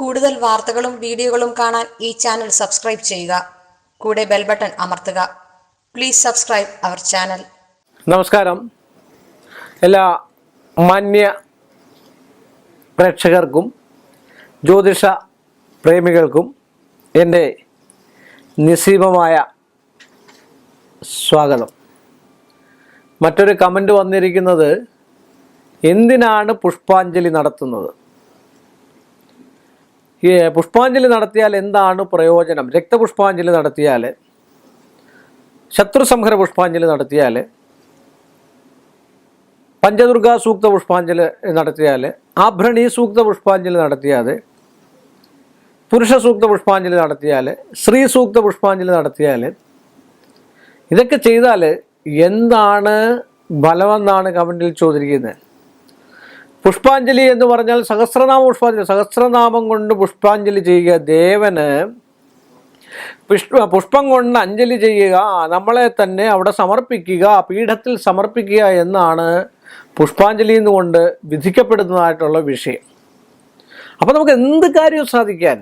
കൂടുതൽ വാർത്തകളും വീഡിയോകളും കാണാൻ ഈ ചാനൽ സബ്സ്ക്രൈബ് ചെയ്യുക. കൂടെ ബെൽ ബട്ടൺ അമർത്തുക. Please subscribe our channel. നമസ്കാരം. എല്ലാ മാന്യ പ്രേക്ഷകർക്കും ജ്യോതിഷ പ്രേമികൾക്കും എന്റെ നിസ്സീമമായ സ്വാഗതം. മറ്റൊരു കമന്റ് വന്നിരിക്കുന്നത് എന്തിനാണ് പുഷ്പാഞ്ജലി നടത്തുന്നത്? പുഷ്പാഞ്ജലി നടത്തിയാൽ എന്താണ് പ്രയോജനം? രക്തപുഷ്പാഞ്ജലി നടത്തിയാൽ ശത്രുസംഹര പുഷ്പാഞ്ജലി നടത്തിയാൽ പഞ്ചദുർഗ സൂക്ത പുഷ്പാഞ്ജലി നടത്തിയാൽ ആഭ്രണീ സൂക്ത പുഷ്പാഞ്ജലി നടത്തിയാൽ പുരുഷ സൂക്ത പുഷ്പാഞ്ജലി നടത്തിയാൽ സ്ത്രീ സൂക്ത പുഷ്പാഞ്ജലി നടത്തിയാൽ ഇതൊക്കെ ചെയ്താൽ എന്താണ് ഫലമെന്നാണ് കമന്റിൽ ചോദിച്ചിരിക്കുന്നത്. പുഷ്പാഞ്ജലി എന്ന് പറഞ്ഞാൽ സഹസ്രനാമ പുഷ്പാഞ്ജലി സഹസ്രനാമം കൊണ്ട് പുഷ്പാഞ്ജലി ചെയ്യുക ദേവന് പുഷ്പ പുഷ്പം കൊണ്ട് അഞ്ജലി ചെയ്യുക നമ്മളെ തന്നെ അവിടെ സമർപ്പിക്കുക പീഠത്തിൽ സമർപ്പിക്കുക എന്നാണ് പുഷ്പാഞ്ജലി എന്നുകൊണ്ട് വിധിക്കപ്പെടുന്നതായിട്ടുള്ള വിഷയം. അപ്പോൾ നമുക്ക് എന്ത് കാര്യവും സാധിക്കാൻ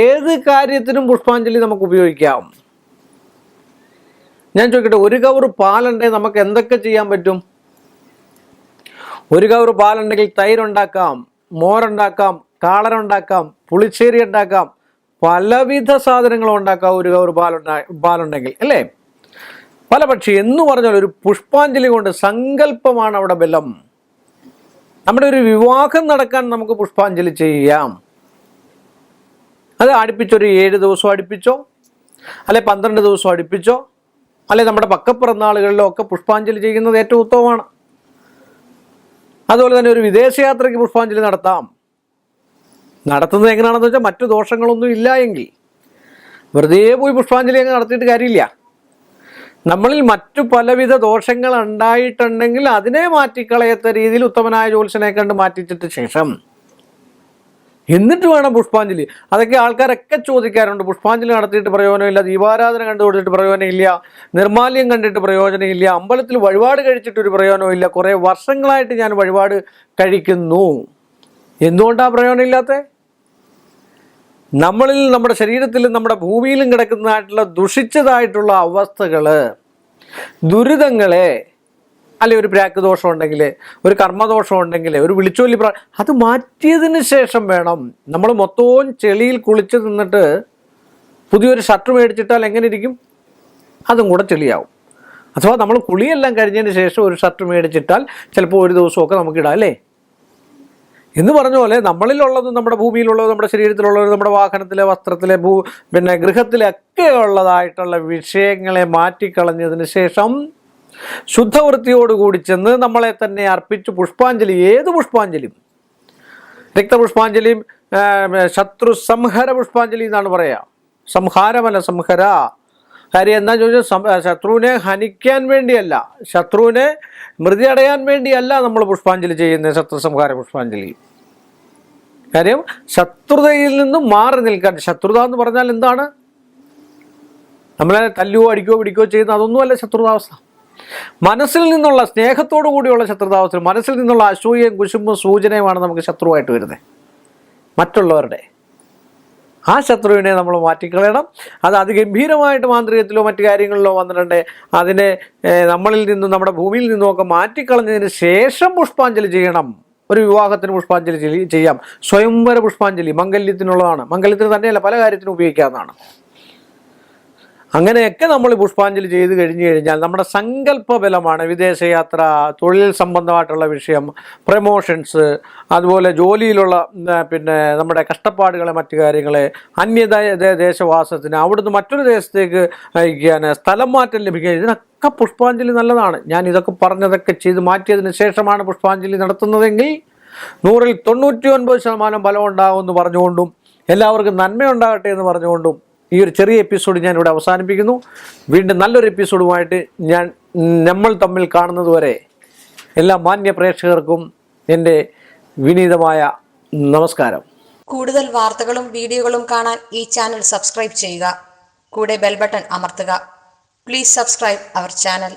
ഏത് കാര്യത്തിനും പുഷ്പാഞ്ജലി നമുക്ക് ഉപയോഗിക്കാം. ഞാൻ ചോദിക്കട്ടെ ഒരു കവർ പാലുണ്ടെങ്കിൽ നമുക്ക് എന്തൊക്കെ ചെയ്യാൻ പറ്റും? ഒരു കവർ പാലുണ്ടെങ്കിൽ തൈരുണ്ടാക്കാം മോരുണ്ടാക്കാം കാളനുണ്ടാക്കാം പുളിശ്ശേരി ഉണ്ടാക്കാം പലവിധ സാധനങ്ങളും ഉണ്ടാക്കാം ഒരു കവർ പാലുണ്ടാ പാലുണ്ടെങ്കിൽ അല്ലേ? പല പക്ഷി എന്ന് പറഞ്ഞാൽ ഒരു പുഷ്പാഞ്ജലി കൊണ്ട് സങ്കല്പമാണ് അവിടെ ബലം. നമ്മുടെ ഒരു വിവാഹം നടക്കാൻ നമുക്ക് പുഷ്പാഞ്ജലി ചെയ്യാം. അത് അടുപ്പിച്ചൊരു ഏഴ് ദിവസം അടുപ്പിച്ചോ? അല്ലെ പന്ത്രണ്ട് ദിവസം അടുപ്പിച്ചോ? അല്ലെ നമ്മുടെ പക്കപ്പിറന്നാളുകളിലോ ഒക്കെ പുഷ്പാഞ്ജലി ചെയ്യുന്നത് ഏറ്റവും ഉത്തമമാണ്. അതുപോലെ തന്നെ ഒരു വിദേശയാത്രയ്ക്ക് പുഷ്പാഞ്ജലി നടത്താം. നടത്തുന്നത് എങ്ങനെയാണെന്ന് വെച്ചാൽ മറ്റു ദോഷങ്ങളൊന്നും ഇല്ല എങ്കിൽ. വെറുതെ പോയി പുഷ്പാഞ്ജലി അങ്ങ് നടത്തിയിട്ട് കാര്യമില്ല. നമ്മളിൽ മറ്റു പലവിധ ദോഷങ്ങൾ ഉണ്ടായിട്ടുണ്ടെങ്കിൽ അതിനെ മാറ്റിക്കളയത്ത രീതിയിൽ ഉത്തമനായ ജോത്സനെ കണ്ട് മാറ്റിച്ചിട്ട് ശേഷം എന്നിട്ട് വേണം പുഷ്പാഞ്ജലി. അതൊക്കെ ആൾക്കാരൊക്കെ ചോദിക്കാറുണ്ട്. പുഷ്പാഞ്ജലി നടത്തിയിട്ട് പ്രയോജനമില്ല ദീപാരാധന കണ്ടു കൊടുത്തിട്ട് പ്രയോജനമില്ല നിർമാല്യം കണ്ടിട്ട് പ്രയോജനമില്ല അമ്പലത്തിൽ വഴിപാട് കഴിച്ചിട്ട് ഒരു പ്രയോജനമില്ല. കുറേ വർഷങ്ങളായിട്ട് ഞാൻ വഴിപാട് കഴിക്കുന്നു. എന്തുകൊണ്ടാണ് പ്രയോജനമില്ലാത്ത? നമ്മളിൽ നമ്മുടെ ശരീരത്തിലും നമ്മുടെ ഭൂമിയിലും കിടക്കുന്നതായിട്ടുള്ള ദുഷിച്ചതായിട്ടുള്ള അവസ്ഥകൾ ദുരിതങ്ങളെ അല്ലെ ഒരു പ്രാക്ക് ദോഷം ഉണ്ടെങ്കിൽ ഒരു കർമ്മദോഷം ഉണ്ടെങ്കിൽ ഒരു വിളിച്ചോല്ലി പ്ര അത് മാറ്റിയതിന് ശേഷം വേണം നമ്മൾ മൊത്തവും ചെളിയിൽ കുളിച്ച് നിന്നിട്ട് പുതിയൊരു ഷർട്ട് മേടിച്ചിട്ടാൽ എങ്ങനെ ഇരിക്കും അതും കൂടെ ചെളിയാവും. അഥവാ നമ്മൾ കുളിയെല്ലാം കഴിഞ്ഞതിന് ശേഷം ഒരു ഷർട്ട് മേടിച്ചിട്ടാൽ ചിലപ്പോൾ ഒരു ദിവസമൊക്കെ നമുക്ക് ഇടാം അല്ലേ? എന്ന് പറഞ്ഞ പോലെ നമ്മളിലുള്ളതും നമ്മുടെ ഭൂമിയിലുള്ളതും നമ്മുടെ ശരീരത്തിലുള്ളതും നമ്മുടെ വാഹനത്തിലെ വസ്ത്രത്തിലെ ഭൂ പിന്നെ ഗൃഹത്തിലൊക്കെ ഉള്ളതായിട്ടുള്ള വിഷയങ്ങളെ മാറ്റിക്കളഞ്ഞതിന് ശേഷം ശുദ്ധവൃത്തിയോടുകൂടി ചെന്ന് നമ്മളെ തന്നെ അർപ്പിച്ച് പുഷ്പാഞ്ജലി ഏത് പുഷ്പാഞ്ജലിയും. രക്തപുഷ്പാഞ്ജലിയും ശത്രു സംഹര പുഷ്പാഞ്ജലി എന്നാണ് പറയുക സംഹാരമല്ല സംഹര. കാര്യം എന്താ ചോദിച്ചാൽ ശത്രുവിനെ ഹനിക്കാൻ വേണ്ടിയല്ല. ശത്രുവിനെ മൃതി അടയാൻ വേണ്ടിയല്ല നമ്മൾ പുഷ്പാഞ്ജലി ചെയ്യുന്നത് ശത്രു സംഹാര പുഷ്പാഞ്ജലി. കാര്യം ശത്രുതയിൽ നിന്നും മാറി നിൽക്കാൻ ശത്രുത എന്ന് പറഞ്ഞാൽ എന്താണ്? നമ്മളെ തല്ലുകയോ അടിക്കുകയോ പിടിക്കുകയോ ചെയ്യുന്ന അതൊന്നുമല്ല ശത്രുതാവസ്ഥ. മനസ്സിൽ നിന്നുള്ള സ്നേഹത്തോടു കൂടിയുള്ള ശത്രുതാവസ്ഥ മനസ്സിൽ നിന്നുള്ള അസൂയയും കുശുമ്പും സൂചനയുമാണ് നമുക്ക് ശത്രുവായിട്ട് വരുന്നത്. മറ്റുള്ളവരുടെ. ആ ശത്രുവിനെ നമ്മൾ മാറ്റിക്കളയണം. അത് അതിഗംഭീരമായിട്ട് മാന്ത്രികത്തിലോ മറ്റു കാര്യങ്ങളിലോ വന്നിട്ടുണ്ട്. അതിനെ നമ്മളിൽ നിന്നും നമ്മുടെ ഭൂമിയിൽ നിന്നും ഒക്കെ മാറ്റിക്കളഞ്ഞതിന് ശേഷം പുഷ്പാഞ്ജലി ചെയ്യണം. ഒരു വിവാഹത്തിന് പുഷ്പാഞ്ജലി ചെയ്യാം. സ്വയംവര പുഷ്പാഞ്ജലി മംഗല്യത്തിനുള്ളതാണ്. മംഗല്യത്തിന് തന്നെയല്ല പല കാര്യത്തിനും ഉപയോഗിക്കാവുന്നതാണ്. അങ്ങനെയൊക്കെ നമ്മൾ പുഷ്പാഞ്ജലി ചെയ്ത് കഴിഞ്ഞു കഴിഞ്ഞാൽ നമ്മുടെ സങ്കല്പ ബലമാണ് വിദേശയാത്ര തൊഴിൽ സംബന്ധമായിട്ടുള്ള വിഷയം പ്രമോഷൻസ് അതുപോലെ ജോലിയിലുള്ള പിന്നെ നമ്മുടെ കഷ്ടപ്പാടുകളെ മറ്റു കാര്യങ്ങളെ അന്യത ദേശവാസത്തിന് അവിടുന്ന് മറ്റൊരു ദേശത്തേക്ക് അയക്കാൻ സ്ഥലം മാറ്റം ലഭിക്കുക ഇതിനൊക്കെ പുഷ്പാഞ്ജലി നല്ലതാണ്. ഞാൻ ഇതൊക്കെ പറഞ്ഞതൊക്കെ ചെയ്ത് മാറ്റിയതിന് ശേഷമാണ് പുഷ്പാഞ്ജലി നടത്തുന്നതെങ്കിൽ നൂറിൽ തൊണ്ണൂറ്റി ഒൻപത് ശതമാനം ഫലം ഉണ്ടാകുമെന്ന് പറഞ്ഞുകൊണ്ടും എല്ലാവർക്കും നന്മയുണ്ടാകട്ടെ എന്ന് പറഞ്ഞുകൊണ്ടും ഈ ഒരു ചെറിയ എപ്പിസോഡ് ഞാൻ ഇവിടെ അവസാനിപ്പിക്കുന്നു. വീണ്ടും നല്ലൊരു എപ്പിസോഡുമായിട്ട് ഞാൻ നമ്മൾ തമ്മിൽ കാണുന്നതുവരെ എല്ലാ മാന്യ പ്രേക്ഷകർക്കും എന്റെ വിനീതമായ നമസ്കാരം. കൂടുതൽ വാർത്തകളും വീഡിയോകളും കാണാൻ ഈ ചാനൽ സബ്സ്ക്രൈബ് ചെയ്യുക. കൂടെ ബെൽബട്ടൺ അമർത്തുക. Please subscribe our channel